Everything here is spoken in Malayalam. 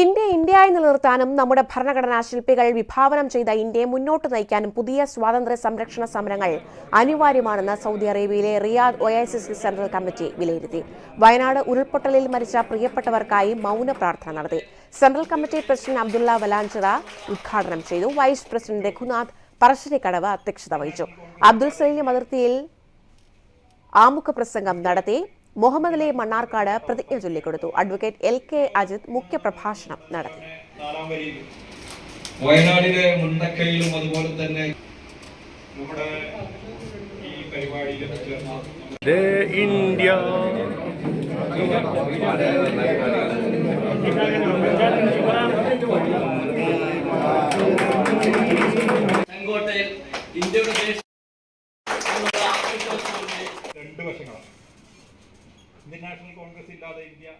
ഇന്ത്യ ഇന്ത്യയായി നിലനിർത്താനും നമ്മുടെ ഭരണഘടനാ ശില്പികൾ വിഭാവനം ചെയ്ത ഇന്ത്യയെ മുന്നോട്ട് നയിക്കാനും പുതിയ സ്വാതന്ത്ര്യ സംരക്ഷണ സമരങ്ങൾ അനിവാര്യമാണെന്ന് സൗദി അറേബ്യയിലെ റിയാദ് ഒയാസിസ് സെൻട്രൽ കമ്മിറ്റി വിലയിരുത്തി. വയനാട് ഉരുൾപൊട്ടലിൽ മരിച്ച പ്രിയപ്പെട്ടവർക്കായി മൗന പ്രാർത്ഥന നടത്തി. Central committee president Abdullah Valanchira ഉദ്ഘാടനം ചെയ്തു. വൈസ് പ്രസിഡന്റ് രഘുനാഥ് പറശ്ശിനിക്കടവ് അധ്യക്ഷത വഹിച്ചു. അബ്ദുൽ സലീം അതിർത്തിയിൽ ആമുഖ പ്രസംഗം നടത്തി. മുഹമ്മദ് അലി മണ്ണാർക്കാട് പ്രതിജ്ഞ ചൊല്ലിക്കൊടുത്തു. അഡ്വക്കേറ്റ് എൽ കെ അജിത് മുഖ്യ പ്രഭാഷണം നടത്തി. നാലാം വരിയിൽ വയനാടിലെ മുണ്ടക്കയിലും അതുപോലെ തന്നെ നമ്മുടെ ഈ പരിപാടിയിൽ ഇന്ത്യ. ഇന്ത്യയുടെ ദേശീയ രണ്ട് വശങ്ങളാണ്. ഇന്ത്യൻ നാഷണൽ കോൺഗ്രസ് ഇല്ലാതെ ഇന്ത്യ